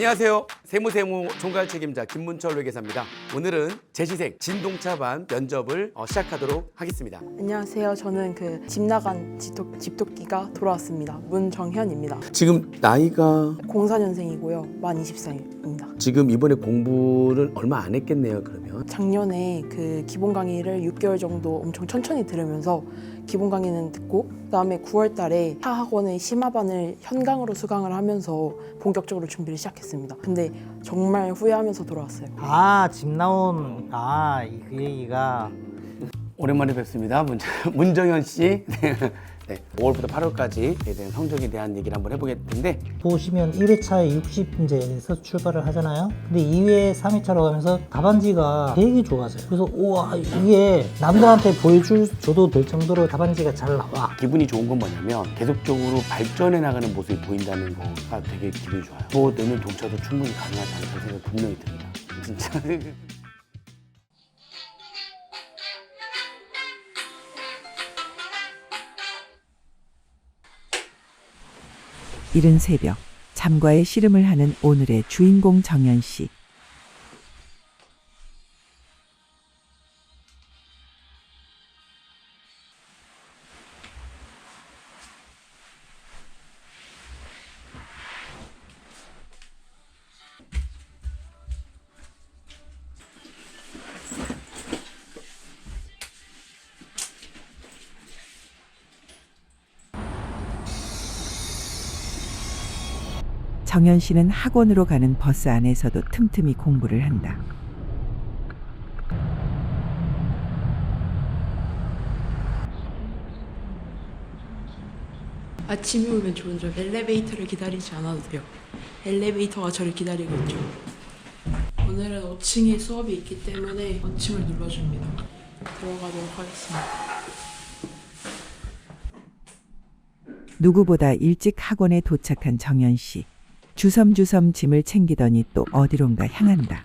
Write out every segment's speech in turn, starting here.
안녕하세요. 세무세무 총괄 책임자 김문철 회계사입니다. 오늘은 제시생 진동차반 면접을 어, 시작하도록 하겠습니다. 안녕하세요. 저는 그 집 나간 집도, 집도끼가 돌아왔습니다. 문정현입니다. 지금 나이가 04년생이고요. 만 24입니다. 지금 이번에 공부를 얼마 안 했겠네요. 그러면 작년에 그 기본 강의를 6개월 정도 엄청 천천히 들으면서 기본 강의는 듣고 그다음에 9월 달에 타 학원의 심화반을 현강으로 수강을 하면서 본격적으로 준비를 시작했습니다. 근데 정말 후회하면서 돌아왔어요. 아, 집 나온 아, 이- 그 얘기가 오랜만에 뵙습니다. 문, 문정현 씨. 네. 5월부터 8월까지에 대한 성적에 대한 얘기를 한번 해보게 텐데 보시면 1회차에 60문제에서 출발을 하잖아요. 근데 2회, 3회차로 가면서 답안지가 되게 좋아져요. 그래서 우와 이게 남들한테 보여줄 줘도 될 정도로 답안지가 잘 나와. 기분이 좋은 건 뭐냐면 계속적으로 발전해 나가는 모습이 보인다는 거가 되게 기분이 좋아요. 뭐 내년 동차도 충분히 가능하지 않을까 생각이 분명히 듭니다. 진짜. 이른 새벽 잠과의 씨름을 하는 오늘의 주인공 정연 씨. 정연 씨는 학원으로 가는 버스 안에서도 틈틈이 공부를 한다. 아침이 오면 좋은 점 엘리베이터를 기다리지 않아도 돼요. 엘리베이터가 저를 기다리고 있죠. 오늘은 5층에 수업이 있기 때문에 5층을 눌러줍니다. 들어가도록 하겠습니다. 누구보다 일찍 학원에 도착한 정연 씨. 주섬주섬 짐을 챙기더니 또 어디론가 향한다.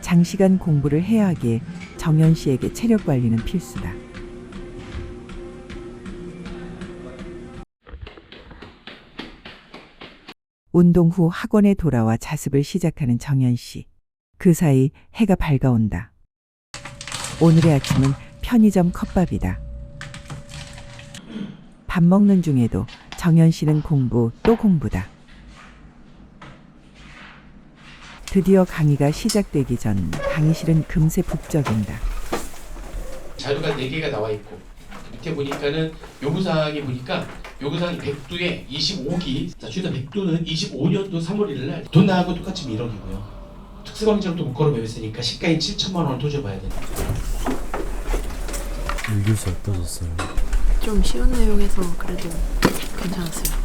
장시간 공부를 해야 하기에 정연 씨에게 체력 관리는 필수다. 운동 후 학원에 돌아와 자습을 시작하는 정연 씨. 그 사이 해가 밝아온다. 오늘의 아침은 편의점 컵밥이다. 밥 먹는 중에도 정연 씨는 공부 또 공부다. 드디어 강의가 시작되기 전 강의실은 금세 북적인다. 자료가 4개가 나와 있고 밑에 보니까는 요구사항이 보니까 요구사항이 100도에 25기 자 주다 100도는 25년도 3월 1일 날 돈 나하고 똑같이 1억이고요 특수광장도 못 걸어 배웠으니까 시가인 7천만 원을 도져봐야 된다 일교시 어떠셨어요? 좀 쉬운 내용에서 그래도 괜찮았어요.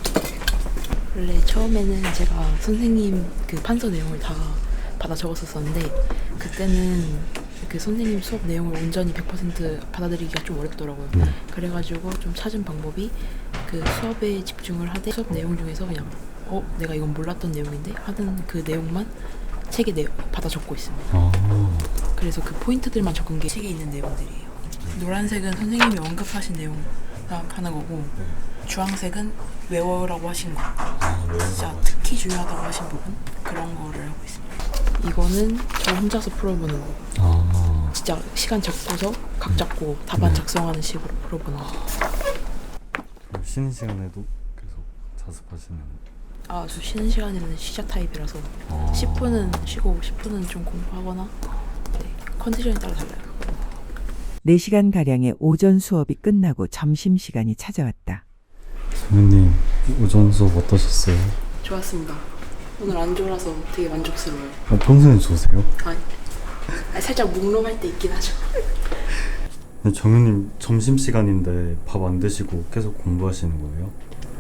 원래 처음에는 제가 선생님 그 판서 내용을 다 받아 적었었었는데 그때는 그 선생님 수업 내용을 온전히 100% 받아들이기가 좀 어렵더라고요. 네. 그래가지고 좀 찾은 방법이 그 수업에 집중을 하되 수업 내용 중에서 그냥 어 내가 이건 몰랐던 내용인데 하는 그 내용만 책에 내 받아 적고 있습니다. 아, 그래서 그 포인트들만 적은 게 책에 있는 내용들이에요. 노란색은 선생님이 언급하신 내용 하는 거고 주황색은 외워라고 하신 거. 진짜 특히 중요하다고 하신 부분 그런 거를 하고 있습니다. 이거는 저 혼자서 풀어보는 거. 아, 진짜 시간 적고서 각 잡고 답안 네. 작성하는 식으로 풀어보는 거. 그럼 쉬는 시간에도 계속 자습하시는. 아, 저 쉬는 시간에는 시작 타입이라서 아, 10분은 쉬고 10분은 좀 공부하거나 네, 컨디션에 따라 달라요. 4시간 가량의 오전 수업이 끝나고 점심 시간이 찾아왔다. 선생님 오전 수업 어떠셨어요? 좋았습니다. 오늘 안 졸아서 되게 만족스러워요. 어, 평소에 좋으세요? 아니, 아니, 살짝 몽롱할 때 있긴 하죠. 근데 정현님 점심 시간인데 밥 안 드시고 계속 공부하시는 거예요?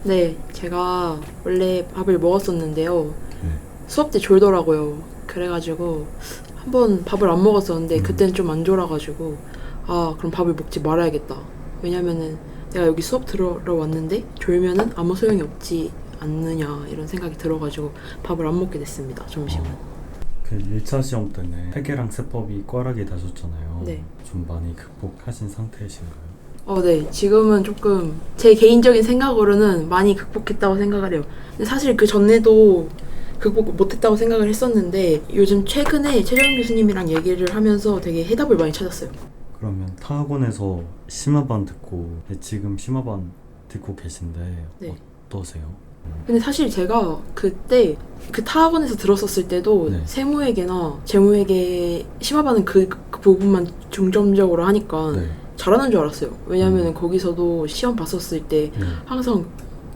네, 제가 원래 밥을 먹었었는데요. 네. 수업 때 졸더라고요. 그래가지고 한번 밥을 안 먹었었는데 음. 그때는 좀 안 졸아가지고 아 그럼 밥을 먹지 말아야겠다. 왜냐면은 내가 여기 수업 들으러 왔는데 졸면은 아무 소용이 없지 않느냐 이런 생각이 들어가지고 밥을 안 먹게 됐습니다. 점심은. 그 1차 시험 때는 회계랑 세법이 꽈락이 나셨잖아요. 네. 좀 많이 극복하신 상태이신가요? 어, 네. 지금은 조금 제 개인적인 생각으로는 많이 극복했다고 생각을 해요. 근데 사실 그 전에도 극복 못했다고 생각을 했었는데 요즘 최근에 최정 교수님이랑 얘기를 하면서 되게 해답을 많이 찾았어요. 그러면 타학원에서 심화반 듣고 네, 지금 심화반 듣고 계신데 네. 어떠세요? 근데 사실 제가 그때 그 타학원에서 들었었을 때도 네. 세무회계나 재무회계 심화반은 그, 그 부분만 중점적으로 하니까 네. 잘하는 줄 알았어요. 왜냐면 음. 은 거기서도 시험 봤었을 때 네. 항상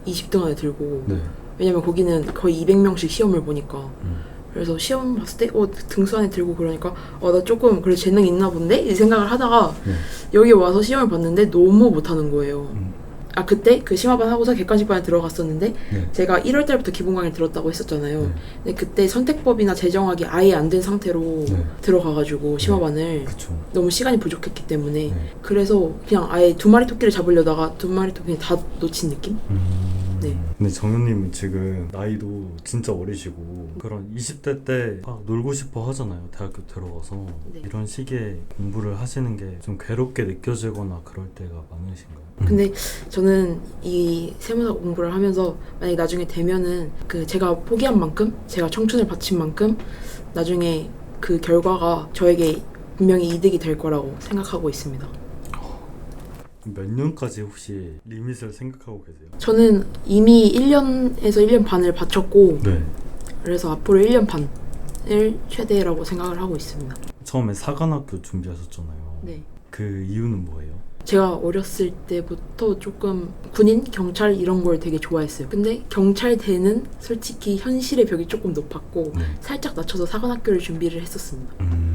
20등 안에 들고 네. 왜냐면 거기는 거의 200명씩 시험을 보니까 음. 그래서 시험 봤을 때 어, 등수 안에 들고 그러니까 어 나 조금 그래 재능 있나 본데 이 생각을 하다가 네. 여기 와서 시험을 봤는데 너무 못하는 거예요. 음. 아 그때 그 심화반 하고서 객관식반에 들어갔었는데 네. 제가 1월 달부터 기본 강의 들었다고 했었잖아요. 네. 근데 그때 선택법이나 재정학이 아예 안 된 상태로 네. 들어가가지고 심화반을 그쵸. 너무 시간이 부족했기 때문에 네. 그래서 그냥 아예 두 마리 토끼를 잡으려다가 두 마리 토끼 다 놓친 느낌? 음. 네. 근데 정현님은 지금 나이도 진짜 어리시고 그런 20대 때 막 놀고 싶어 하잖아요. 대학교 들어가서 네. 이런 시기에 공부를 하시는 게 좀 괴롭게 느껴지거나 그럴 때가 많으신가요? 근데 저는 이 세무사 공부를 하면서 만약에 나중에 되면은 그 제가 포기한 만큼 제가 청춘을 바친 만큼 나중에 그 결과가 저에게 분명히 이득이 될 거라고 생각하고 있습니다. 몇 년까지 혹시 리밋을 생각하고 계세요? 저는 이미 1년에서 1년 반을 바쳤고 네. 그래서 앞으로 1년 반을 최대라고 생각을 하고 있습니다. 처음에 사관학교 준비하셨잖아요. 네. 그 이유는 뭐예요? 제가 어렸을 때부터 조금 군인, 경찰 이런 걸 되게 좋아했어요. 근데 경찰대는 솔직히 현실의 벽이 조금 높았고 네. 살짝 낮춰서 사관학교를 준비를 했었습니다. 음.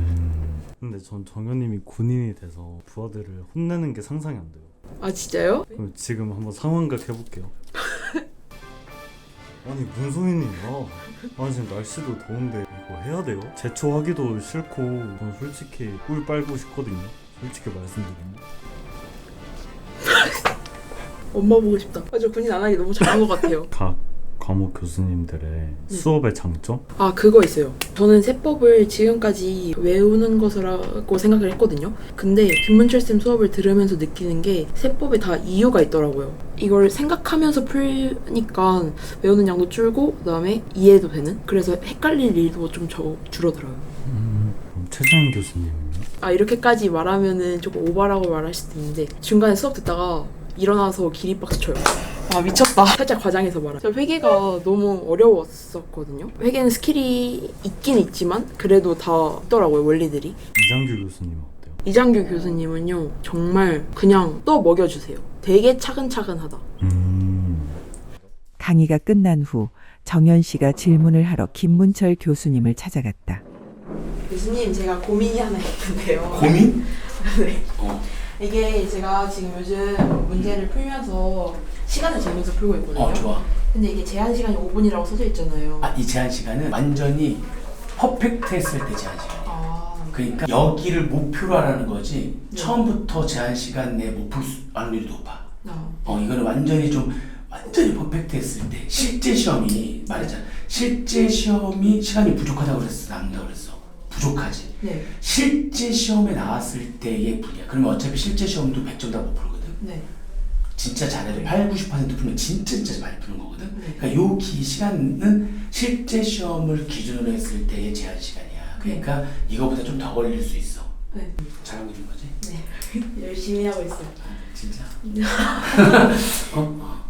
근데 전 정현님이 군인이 돼서 부하들을 혼내는 게 상상이 안 돼요. 아 진짜요? 그럼 지금 한번 상황극 해볼게요. 아니 무슨 소리냐? 아니 지금 날씨도 더운데 이거 해야 돼요? 제초하기도 싫고 전 솔직히 꿀 빨고 싶거든요. 솔직히 말씀드리면. 엄마 보고 싶다. 아, 저 군인 안 하기 너무 잘한 것 같아요. 각 과목 교수님들의 수업의 장점? 아 그거 있어요. 저는 세법을 지금까지 외우는 것이라고 생각을 했거든요. 근데 김문철 쌤 수업을 들으면서 느끼는 게 세법에 다 이유가 있더라고요. 이걸 생각하면서 풀니까 외우는 양도 줄고 그다음에 이해도 되는. 그래서 헷갈릴 일도 좀 저, 줄어들어요. 음, 그럼 최정 교수님은요? 아 이렇게까지 말하면은 조금 오바라고 말할 수도 있는데 중간에 수업 듣다가 일어나서 기립박수 쳐요. 아 미쳤다. 살짝 과장해서 말하. 저 회계가 너무 어려웠었거든요. 회계는 스킬이 있긴 있지만 그래도 다 있더라고요 원리들이. 이장규 교수님은 어때요? 이장규 교수님은요 정말 그냥 또 먹여주세요. 되게 차근차근하다. 음, 강의가 끝난 후 정연 씨가 질문을 하러 김문철 교수님을 찾아갔다. 교수님 제가 고민이 하나 있는데요. 고민? 네. 어. 이게 제가 지금 요즘 문제를 풀면서 시간을 재면서 풀고 있거든요. 어 좋아. 근데 이게 제한 시간이 5분이라고 써져 있잖아요. 아, 이 제한 시간은 완전히 퍼펙트 했을 때 제한 시간이야. 아, 그러니까 여기를 목표로 하라는 거지 네. 처음부터 제한 시간 내에 못풀 확률이 높아. 아, 어 이거는 완전히 좀 완전히 퍼펙트 했을 때 실제 시험이 말했잖아. 실제 시험이 시간이 부족하다고 그랬어. 남다 그랬어. 부족하지. 네, 실제 시험에 나왔을 때의 분야. 그러면 어차피 실제 시험도 100점 다 못 풀거든. 네, 진짜 잘해도 8, 90% 풀면 진짜 진짜 많이 푸는 거거든. 네. 그러니까 요 기 시간은 실제 시험을 기준으로 했을 때의 제한 시간이야. 그러니까 이거보다 좀 더 걸릴 수 있어. 네. 잘하고 있는 거지? 네. 열심히 하고 있어요. 진짜? 어?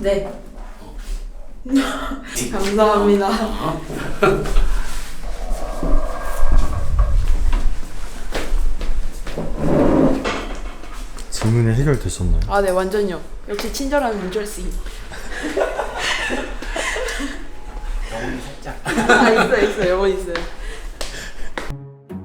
네. 감사합니다. 질문이 해결되셨나요? 아, 네, 완전요. 역시 친절한 문철 씨. 영혼이 살짝. 아, 있어요, 있어요. 영원 있어요.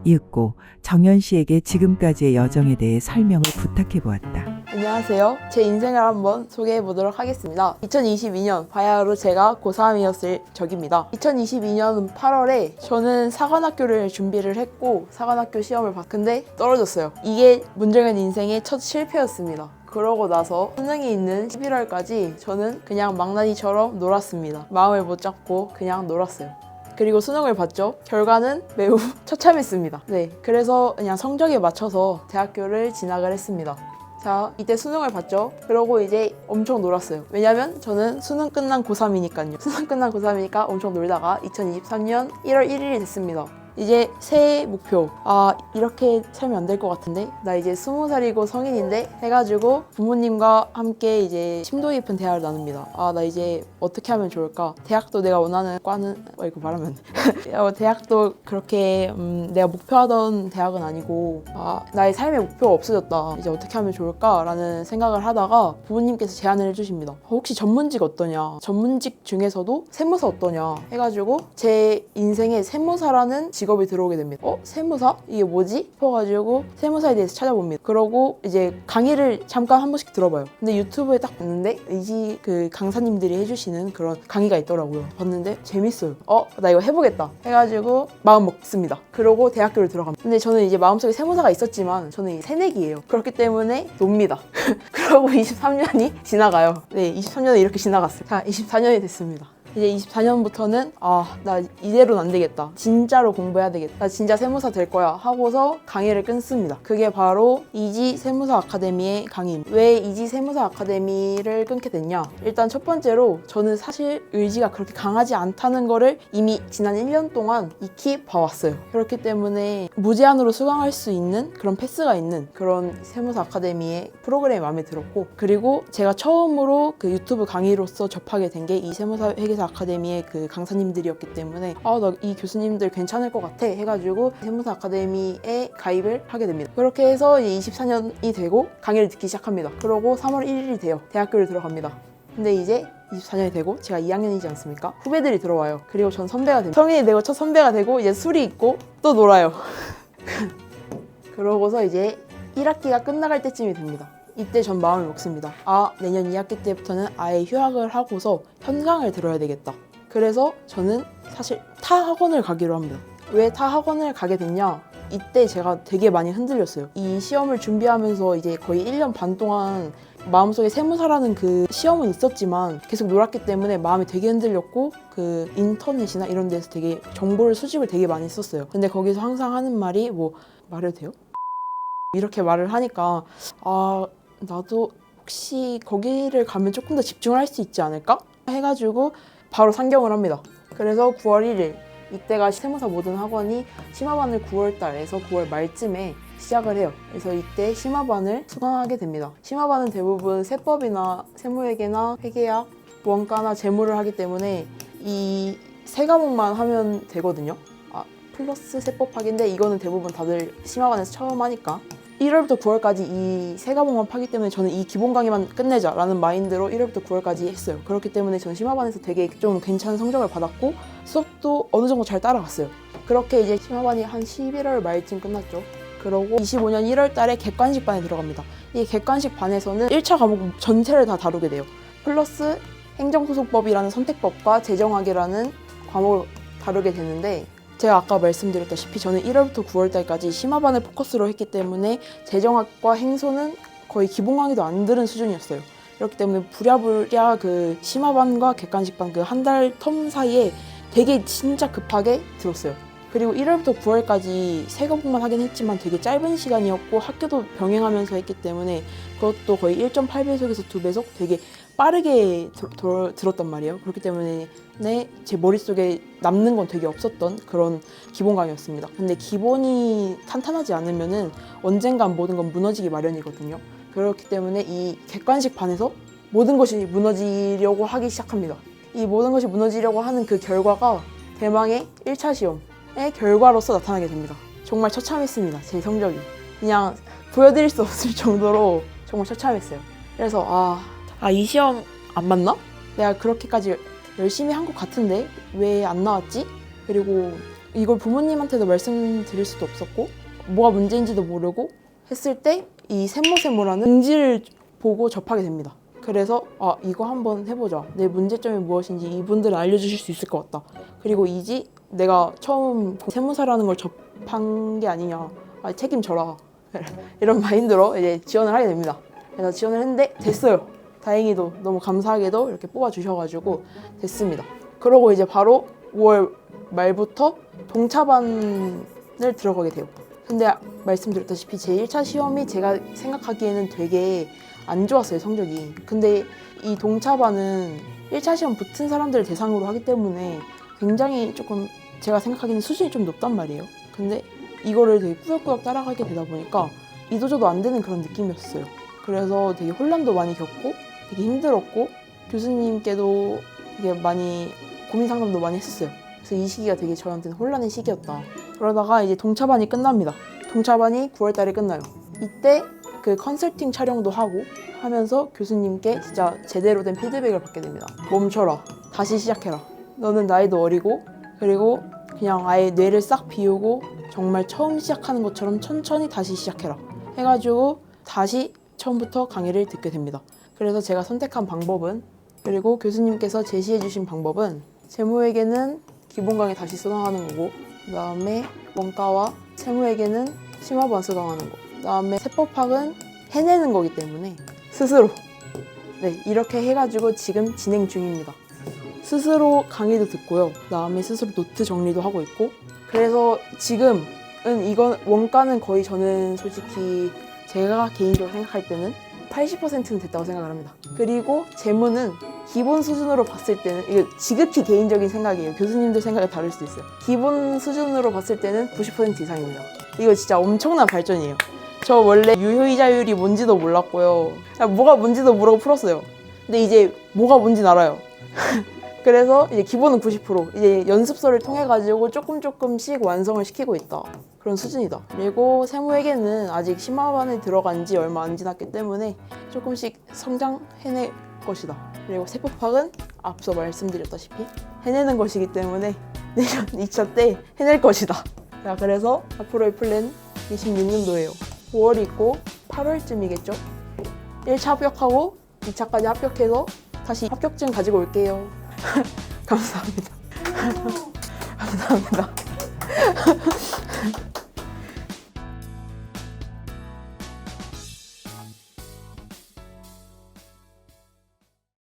이윽고 정연 씨에게 지금까지의 여정에 대해 설명을 부탁해 보았다. 안녕하세요. 제 인생을 한번 소개해 보도록 하겠습니다. 2022년 바야흐로 제가 고3이었을 적입니다. 2022년 8월에 저는 사관학교를 준비를 했고 사관학교 시험을 봤는데 떨어졌어요. 이게 문정현 인생의 첫 실패였습니다. 그러고 나서 수능이 있는 11월까지 저는 그냥 망나니처럼 놀았습니다. 마음을 못 잡고 그냥 놀았어요. 그리고 수능을 봤죠. 결과는 매우 처참했습니다. 네, 그래서 그냥 성적에 맞춰서 대학교를 진학을 했습니다. 자, 이때 수능을 봤죠. 그러고 이제 엄청 놀았어요. 왜냐면 저는 수능 끝난 고3이니까요. 수능 끝난 고3이니까 엄청 놀다가 2023년 1월 1일이 됐습니다. 이제 새해 목표. 아, 이렇게 살면 안 될 것 같은데? 나 이제 스무 살이고 성인인데? 해가지고 부모님과 함께 이제 심도 깊은 대화를 나눕니다. 아, 나 이제 어떻게 하면 좋을까? 대학도 내가 원하는 과는, 어, 이거 말하면. 어, 대학도 그렇게, 음, 내가 목표하던 대학은 아니고, 아, 나의 삶의 목표가 없어졌다. 이제 어떻게 하면 좋을까라는 생각을 하다가 부모님께서 제안을 해주십니다. 어, 혹시 전문직 어떠냐? 전문직 중에서도 세무사 어떠냐? 해가지고 제 인생에 세무사라는 직업 이 들어오게 됩니다. 어? 세무사? 이게 뭐지? 싶어가지고 세무사에 대해서 찾아봅니다. 그러고 이제 강의를 잠깐 한 번씩 들어봐요. 근데 유튜브에 딱 봤는데 이지 그 강사님들이 해주시는 그런 강의가 있더라고요. 봤는데 재밌어요. 어? 나 이거 해보겠다. 해가지고 마음 먹습니다. 그러고 대학교를 들어갑니다. 근데 저는 이제 마음속에 세무사가 있었지만 저는 이 새내기예요. 그렇기 때문에 놉니다. 그러고 23년이 지나가요. 네, 23년이 이렇게 지나갔어요. 자, 24년이 됐습니다. 이제 24년부터는 아, 나 이대로는 안 되겠다. 진짜로 공부해야 되겠다. 나 진짜 세무사 될 거야. 하고서 강의를 끊습니다. 그게 바로 이지 세무사 아카데미의 강의입니다. 왜 이지 세무사 아카데미를 끊게 됐냐? 일단 첫 번째로 저는 사실 의지가 그렇게 강하지 않다는 거를 이미 지난 1년 동안 익히 봐왔어요. 그렇기 때문에 무제한으로 수강할 수 있는 그런 패스가 있는 그런 세무사 아카데미의 프로그램이 마음에 들었고 그리고 제가 처음으로 그 유튜브 강의로서 접하게 된 게 이 세무사 회계사 아카데미의 그 강사님들이었기 때문에 아 나 이 교수님들 괜찮을 것 같아 해가지고 세무사 아카데미에 가입을 하게 됩니다. 그렇게 해서 이제 24년이 되고 강의를 듣기 시작합니다. 그러고 3월 1일이 돼요. 대학교를 들어갑니다. 근데 이제 24년이 되고 제가 2학년이지 않습니까? 후배들이 들어와요. 그리고 전 선배가 됩니다. 성인이 되고 첫 선배가 되고 이제 술이 있고 또 놀아요. 그러고서 이제 1학기가 끝나갈 때쯤이 됩니다. 이때 전 마음을 먹습니다. 아, 내년 2학기 때부터는 아예 휴학을 하고서 현강을 들어야 되겠다. 그래서 저는 사실 타 학원을 가기로 합니다. 왜 타 학원을 가게 됐냐? 이때 제가 되게 많이 흔들렸어요. 이 시험을 준비하면서 이제 거의 1년 반 동안 마음속에 세무사라는 그 시험은 있었지만 계속 놀았기 때문에 마음이 되게 흔들렸고 그 인터넷이나 이런 데서 되게 정보를 수집을 되게 많이 했었어요. 근데 거기서 항상 하는 말이 뭐 말해도 돼요? 이렇게 말을 하니까 아 나도 혹시 거기를 가면 조금 더 집중을 할 수 있지 않을까? 해가지고 바로 상경을 합니다. 그래서 9월 1일 이때가 세무사 모든 학원이 심화반을 9월 달에서 9월 말쯤에 시작을 해요. 그래서 이때 심화반을 수강하게 됩니다. 심화반은 대부분 세법이나 세무회계나 회계학, 원가나 재무를 하기 때문에 이 세 과목만 하면 되거든요. 아, 플러스 세법학인데 이거는 대부분 다들 심화반에서 처음 하니까 1월부터 9월까지 이 세 과목만 파기 때문에 저는 이 기본 강의만 끝내자라는 마인드로 1월부터 9월까지 했어요. 그렇기 때문에 저는 심화반에서 되게 좀 괜찮은 성적을 받았고 수업도 어느 정도 잘 따라갔어요. 그렇게 이제 심화반이 한 11월 말쯤 끝났죠. 그러고 25년 1월 달에 객관식 반에 들어갑니다. 이 객관식 반에서는 1차 과목 전체를 다 다루게 돼요. 플러스 행정소송법이라는 선택법과 재정학이라는 과목을 다루게 되는데 제가 아까 말씀드렸다시피 저는 1월부터 9월달까지 심화반을 포커스로 했기 때문에 재정학과 행소는 거의 기본 강의도 안 들은 수준이었어요. 그렇기 때문에 부랴부랴 그 심화반과 객관식반 그 한 달 텀 사이에 되게 진짜 급하게 들었어요. 그리고 1월부터 9월까지 세 과목만 하긴 했지만 되게 짧은 시간이었고 학교도 병행하면서 했기 때문에 그것도 거의 1.8배속에서 2배속 되게 빠르게 들, 들, 들었단 말이에요. 그렇기 때문에 네, 제 머릿속에 남는 건 되게 없었던 그런 기본 강의였습니다. 근데 기본이 탄탄하지 않으면은 언젠간 모든 건 무너지기 마련이거든요. 그렇기 때문에 이 객관식 반에서 모든 것이 무너지려고 하기 시작합니다. 이 모든 것이 무너지려고 하는 그 결과가 대망의 1차 시험의 결과로서 나타나게 됩니다. 정말 처참했습니다. 제 성적이. 그냥 보여드릴 수 없을 정도로 정말 처참했어요. 그래서 아, 아, 이 시험 안 맞나? 내가 그렇게까지 열심히 한 것 같은데 왜 안 나왔지? 그리고 이걸 부모님한테도 말씀드릴 수도 없었고 뭐가 문제인지도 모르고 했을 때이 세모세모라는 공지를 보고 접하게 됩니다. 그래서 아 이거 한번 해보자. 내 문제점이 무엇인지 이분들은 알려주실 수 있을 것 같다. 그리고 이지 내가 처음 세무사라는 걸 접한 게 아니냐. 아, 책임져라. 이런 마인드로 이제 지원을 하게 됩니다. 그래서 지원을 했는데 됐어요. 다행히도 너무 감사하게도 이렇게 뽑아주셔가지고 됐습니다. 그러고 이제 바로 5월 말부터 동차반을 들어가게 돼요. 근데 말씀드렸다시피 제 1차 시험이 제가 생각하기에는 되게 안 좋았어요, 성적이. 근데 이 동차반은 1차 시험 붙은 사람들을 대상으로 하기 때문에 굉장히 조금 제가 생각하기에는 수준이 좀 높단 말이에요. 근데 이거를 되게 꾸역꾸역 따라가게 되다 보니까 이도저도 안 되는 그런 느낌이었어요. 그래서 되게 혼란도 많이 겪고 되게 힘들었고 교수님께도 되게 많이 고민 상담도 많이 했었어요. 그래서 이 시기가 되게 저한테는 혼란의 시기였다. 그러다가 이제 동차반이 끝납니다. 동차반이 9월 달에 끝나요. 이때 그 컨설팅 촬영도 하고 하면서 교수님께 진짜 제대로 된 피드백을 받게 됩니다. 멈춰라. 다시 시작해라. 너는 나이도 어리고 그리고 그냥 아예 뇌를 싹 비우고 정말 처음 시작하는 것처럼 천천히 다시 시작해라. 해가지고 다시 처음부터 강의를 듣게 됩니다. 그래서 제가 선택한 방법은 그리고 교수님께서 제시해 주신 방법은 재무에게는 기본 강의 다시 수강하는 거고 그 다음에 원가와 세무에게는 심화반 수강하는 거. 그 다음에 세법학은 해내는 거기 때문에 스스로 네 이렇게 해가지고 지금 진행 중입니다. 스스로 강의도 듣고요. 그 다음에 스스로 노트 정리도 하고 있고 그래서 지금은 이건 원가는 거의 저는 솔직히 제가 개인적으로 생각할 때는 80%는 됐다고 생각을 합니다. 그리고 재무는 기본 수준으로 봤을 때는 이게 지극히 개인적인 생각이에요. 교수님들 생각이 다를 수도 있어요. 기본 수준으로 봤을 때는 90% 이상입니다. 이거 진짜 엄청난 발전이에요. 저 원래 유효이자율이 뭔지도 몰랐고요. 그냥 뭐가 뭔지도 모르고 풀었어요. 근데 이제 뭐가 뭔지 알아요. 그래서 이제 기본은 90% 이제 연습서를 통해 가지고 조금 조금씩 완성을 시키고 있다 그런 수준이다. 그리고 세무에게는 아직 심화반에 들어간 지 얼마 안 지났기 때문에 조금씩 성장해낼 것이다. 그리고 세법학은 앞서 말씀드렸다시피 해내는 것이기 때문에 내년 2차 때 해낼 것이다. 자 그래서 앞으로의 플랜 26년도예요. 5월 있고 8월쯤이겠죠. 1차 합격하고 2차까지 합격해서 다시 합격증 가지고 올게요. 감사합니다. 감사합니다.